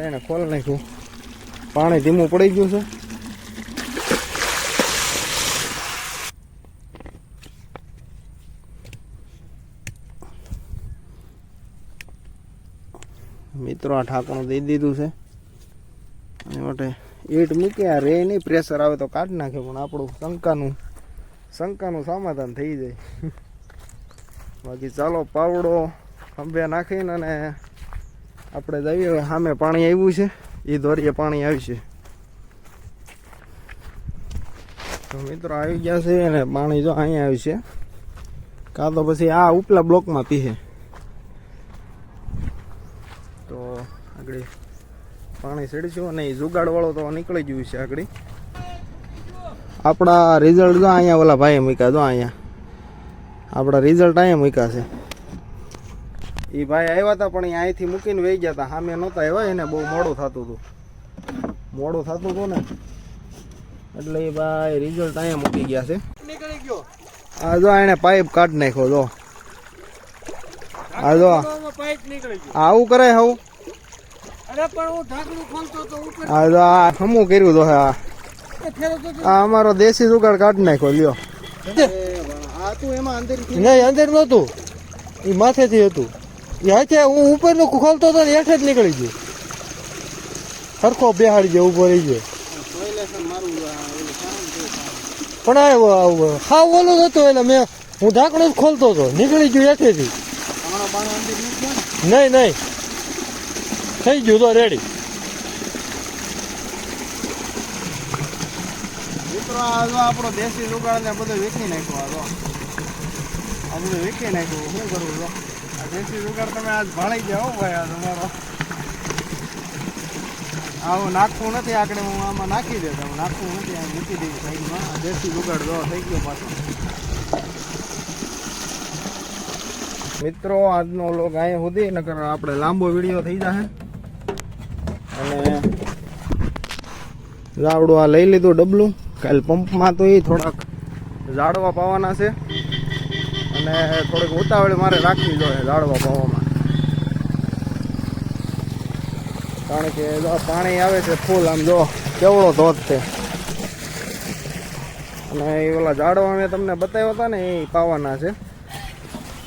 એને ખોલ નાખ્યું. પાણી ધીમું પડી ગયું છે. મિત્રો, આ ઠાકણું દઈ દીધું છે. એ માટે ઈટ મૂક્યા રે નહીં, પ્રેશર આવે તો કાઢી નાખે, પણ આપણું શંકાનું શંકાનું સમાધાન થઈ જાય. બાકી ચાલો, પાવડો ખંભે નાખીને અને આપણે જઈએ, સામે પાણી આવ્યું છે. એ દોરીએ પાણી આવશે. તો મિત્રો આવી ગયા છે અને પાણી જો અહીંયા આવ્યું છે કાં તો પછી આ ઉપલા બ્લોકમાં પીશે તો આગળ પાણી ચડીશું અને એ જુગાડવાળો તો નીકળી ગયું છે આગળ. આપણા રિઝલ્ટ જો અહીંયા ઓલા ભાઈએ મૂક્યા, જો અહીંયા. આપણા રિઝલ્ટ અહીંયા મૂક્યા છે. એ ભાઈ આવ્યા હતા પણ એ અહીંથી મૂકીને વહી ગયા હતા સામે નહોતા આવ્યા એને બહુ મોડું થતું હતું મોડું થતું હતું ને. એટલે એ ભાઈ રિઝલ્ટ અહીંયા મૂકી ગયા છે. આ જો એને પાઇપ કાઢી નાખ્યો જો. આ જો. આવું કરે હવું. હું આ જો આ હમું કર્યું તો હે. આ આ અમારો દેશી જુગાડ કાઢી નાખ્યો લ્યો. આ તું એમાં અંદર નહીં અંદર નહોતું એ માથેથી હતું. હાથે હું ઉપરનું ખોલતો હતો ને હેઠે જ નીકળી ગયો. સરખો બેહાડી ગયો ઊભો રહી ગયો. પણ આ હાવ ઓલું હતું એટલે મેં, હું ઢાંકણું જ ખોલતો હતો. નીકળી ગયું હેઠેથી. નહીં નહીં. થઈ ગયું તો રેડી આપણો દેશી લુગાડ ને બધું વેચી નાખ્યો આ જો. આ બધું વેચી નાખ્યું. શું કરવું દેશી જુગાડ તમે આજ ભાળી ગયા હો ભાઈ આ તમારો આવું નાખવું નથી આકડે, હું આમાં નાખી દે તમે નાખવું નથી આ મૂકી દઈ સાઈડમાં. દેશી જુગાડ જો થઈ ગયો પાછો. મિત્રો, આજનો લોક અહીંયા સુધી, નકર આપણે લાંબો વીડિયો થઈ જશે અને રાવડું આ લઈ લીધું ડબલું. કાલ પંપમાં તો એ થોડાક ઝાડવા પાવાના છે. અને થોડીક ઉતાવળ મારે રાખવી જોઈએ ઝાડવા પાવામાં કારણ કે જો પાણી આવે છે ફૂલ, આમ જો કેવડો ધોધ છે. અને એ ઓલા ઝાડવા મેં તમને બતાવ્યા હતા ને, એ પાવાના છે.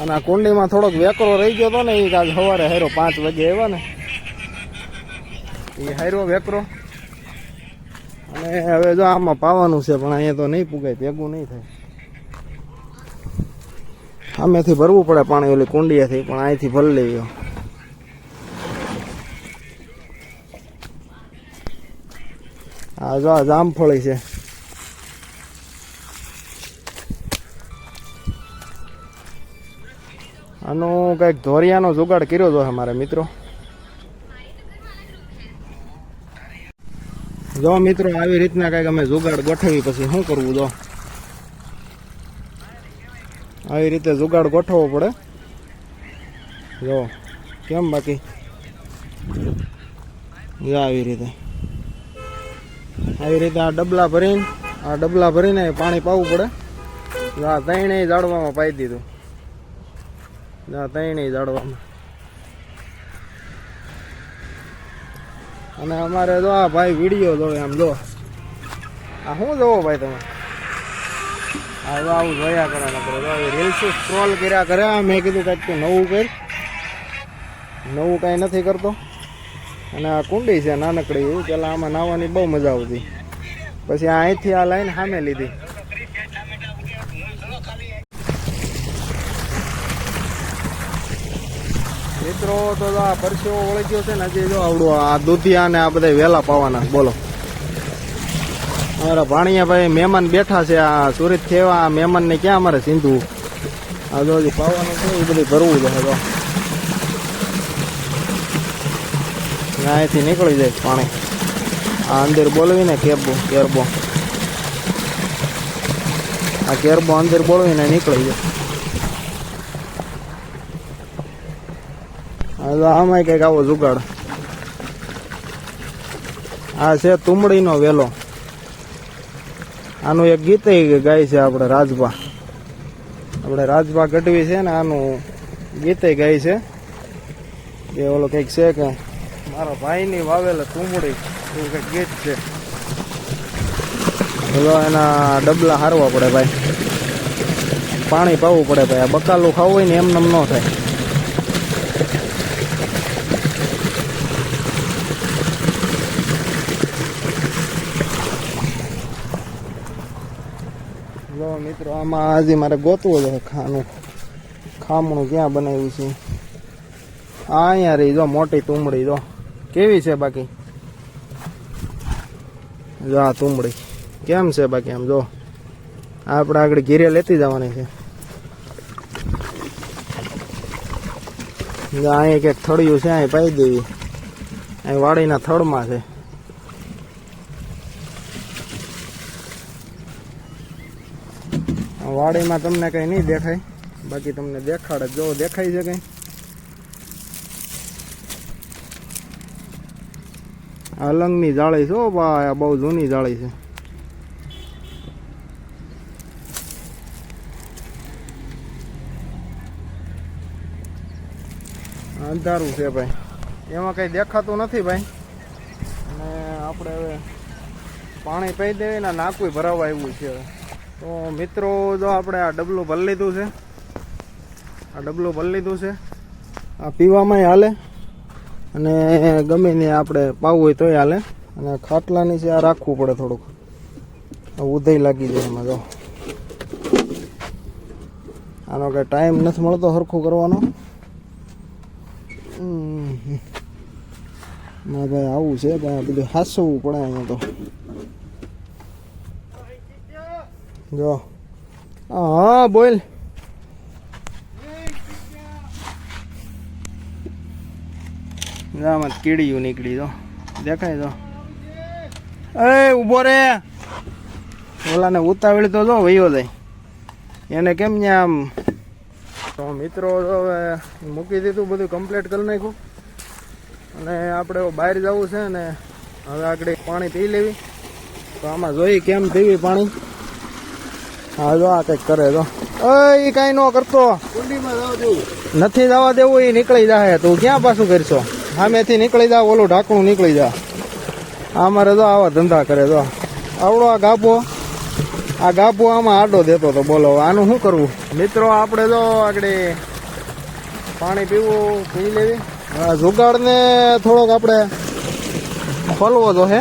અને આ કુંડીમાં થોડોક વેકરો રહી ગયો હતો ને, એ આજ સવારે હેરો પાંચ વાગે આવ્યા ને. એ હારો વેકરો. અને હવે જો આમાં પાવાનું છે, પણ અહીંયા તો નહીં પુગાય, ભેગું નહીં થાય. આમેથી ભરવું પડે પાણી, ઓલી કુંડિયાથી, પણ અહીંથી ભરી લેવી આ જો જામફળી છે. આનો કંઈક ધોરિયાનો જુગાડ કર્યો હતો મારે મિત્રો. જો મિત્રો, આવી રીતના કંઈક અમે જુગાડ ગોઠવી પછી શું કરવું જો? આવી રીતે જુગાડ ગોઠવવો પડે. જો, કેમ બાકી? જો આવી રીતે. આવી રીતે આ ડબલા ભરીને, આ ડબલા ભરીને પાણી પાવું પડે. આ ત્રણેય જાડવામાં પાઈ દીધું. આ ત્રણેય જાડવામાં અને અમારે જો આ ભાઈ વીડિયો જોવે આમ જો. આ શું જોવો ભાઈ તમે? જો આવું જોયા કરે, નકરો રીલ્સ સ્ક્રોલ કર્યા કરે. મેં કીધું કંઈક નવું કર. નવું કાંઈ નથી કરતો. અને આ કુંડી છે, નાનકડી. એવું પેલા આમાં નાહવાની બહુ મજા આવતી. પછી અહીંથી આ લાઈન સામે લીધી. મિત્રો, તો આ પરસેવો ઓળખ્યો છે ને, હજી જો આવડું આ દૂધિયા ને આ બધા વેલા પાવાના. બોલો. અમારા ભાણિયા ભાઈ મહેમાન બેઠા છે આ સુરત થેવા આ મહેમાન ને ક્યાં અમારે સિંધુ? આ જો હજી પાવાનું છે, એ બધું ભરવું છે તો અહીંથી નીકળી જાય પાણી. આ અંદર બોલવીને કેબો કેરબો આ કેરબો અંદર બોલવીને નીકળી જાય. આમાં કંઈક આવો જુગાડ. આ છે તુમડીનો વેલો. આનું એક ગીત ગાય છે આપણે રાજભા. આપણે રાજભા ગઢવી છે ને આનું ગીતે ગાય છે. એ ઓલો કંઈક છે કે, મારા ભાઈની વાવેલ તુંબડી એવું કંઈક ગીત છે. ઓલો એના ડબલા હારવા પડે ભાઈ. પાણી પાવું પડે ભાઈ. આ બકાલું ખાવું હોય ને એમ ન થાય. જો મિત્રો, આમાં આજે મારે ગોતવું છે ખાનું. ખામણું ક્યાં બનાવ્યું છે? આ અહીંયા રહી જો, મોટી તુંબડી, જો. કેવી છે બાકી? જો આ તુંબડી. કેમ છે બાકી આમ, જો? આપણે આગળ ઘીરે લેતી જવાની છે. અહીંયા ક્યાંક થળિયું છે, અહીં પાઈ દેવી. અહીં વાડીના થળમાં છે. વાડીમાં તમને કઈ નહીં દેખાય. બાકી તમને દેખાડે. જો દેખાય છે કઈ. અલંગની જાળી છે ભાઈ. આ બહુ જૂની જાળી છે. અંધારું છે ભાઈ. એમાં કઈ દેખાતું નથી ભાઈ. અને આપણે હવે પાણી પી દેવી ને નાકું ભરાવા આવ્યું છે હવે. તો મિત્રો, જો આપણે આ ડબલું ભરી લીધું છે. આ ડબલું ભરી લીધું છે. આ પીવામાં હાલે. અને ગમે ને આપણે પાવું હોય તોય હાલે. અને ખાટલાની છે આ રાખવું પડે થોડુંક. ઉધઈ લાગી જાય એમાં, જો. આનો કઈ ટાઈમ નથી મળતો સરખું કરવાનો. ના ભાઈ આવું છે, પણ બધું હાસવું પડે અહીંયા તો. જો. હા બોલ. આમાં કીડીયું નીકળી તો. દેખાય તો. અરે ઊભો રે. ઓલાને ઉતાવળી તો જો વયો જાય. એને કેમ ને આમ તો મિત્રો હવે મૂકી દીધું બધું કમ્પ્લીટ કરી નાખ્યું. અને આપણે બહાર જવું છે ને હવે આગળ પાણી પી લેવી. તો આમાં જોઈ કેમ પીવી પાણી. હા, જો આ કંઈક કરે તો એ કાંઈ ન કરતો. નથી જવા દેવું એ નીકળી જાય તું ક્યાં પાછું કરશો? સામેથી નીકળી જા, ઓલું ઢાંકણું નીકળી જા. અમારે મારે તો આવા ધંધા કરે તો આવડો આ ગાભો. આ ગાભો આમાં આડો દેતો તો બોલો, આનું શું કરવું? મિત્રો, આપણે તો આગળ પાણી પીવું, પી લેવી. આ જુગાડને થોડોક આપણે ખોલવો તો હે.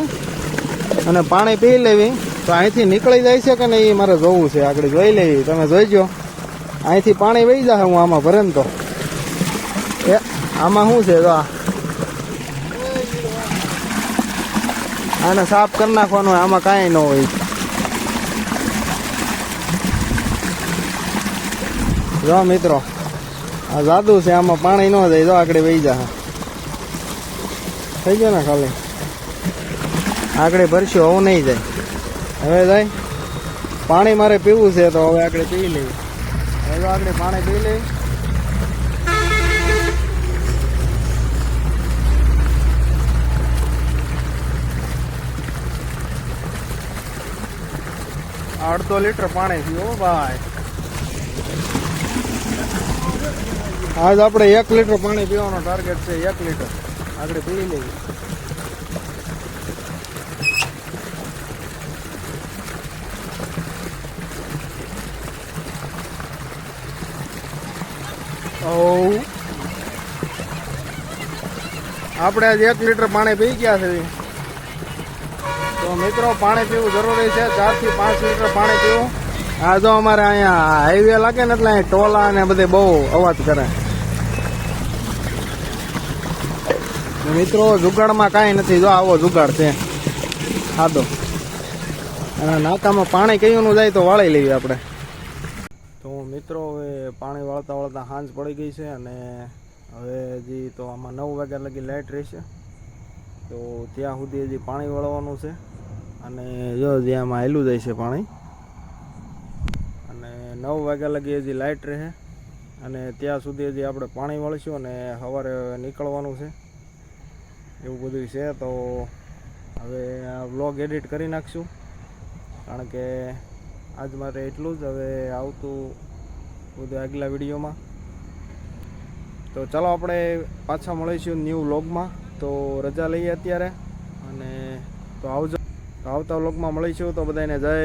અને પાણી પી લેવી. તો અહીંથી નીકળી જાય છે કે નહીં એ મારે જોવું છે. આગળ જોઈ લેવી તમે જોઈજો. અહીંથી પાણી વહી જશે હું આમાં ભરે તો. એ આમાં શું છે? જો આને સાફ કરી નાખવાનું હોય, આમાં કાંઈ ન હોય. જો મિત્રો આ જાદુ છે આમાં પાણી ન જાય. જો આગળ વહી જશે થઈ ગયો ને ખાલી? આગળ ભરશું આવું નહીં જાય. હવે જાય. પાણી મારે પીવું છે તો હવે આગળ પી લઈએ. હવે આગળ પાણી પી લઈએ. અડધો લીટર પાણી પીવો ભાઈ. આજ આપણે એક લીટર પાણી પીવાનો ટાર્ગેટ છે, એક લીટર. આગળ પી લેવી ઓ આપણે આજે એક લીટર પાણી પી ગયા છે. તો મિત્રો, પાણી પીવું જરૂરી છે. ચારથી પાંચ લીટર પાણી પીવું. આ જો અમારે અહીંયા હાઈવે લાગે ને એટલે અહીં ટોલા ને બધે બહુ અવાજ કરે. મિત્રો, જુગાડમાં કાંઈ નથી. જો આવો જુગાડ છે. ખાધો. અને નાકામાં પાણી કયું જાય તો વાળી લેવી આપણે. તો મિત્રો હવે પાણી વાળતા વાળતા સાંજ પડી ગઈ છે અને હવે હજી તો આમાં નવ વાગ્યા લગી લાઇટ રહેશે. તો ત્યાં સુધી હજી પાણી વળવાનું છે અને જો હજી આમાં હેલું જાય છે પાણી. અને નવ વાગ્યા લગી હજી લાઇટ રહે અને ત્યાં સુધી હજી આપણે પાણી વળીશું અને સવારે નીકળવાનું છે. એવું બધું છે તો હવે આ વ્લોગ એડિટ કરી નાખશું. કારણ કે આજ માટે એટલું જ. હવે આવતું બધું આગલા વિડીયોમાં. તો ચાલો આપણે પાછા મળીશું ન્યૂ વ્લોગમાં તો રજા લઈએ અત્યારે. અને તો આવજો. આવતા વ્લોગમાં મળીશું. તો બધાને જય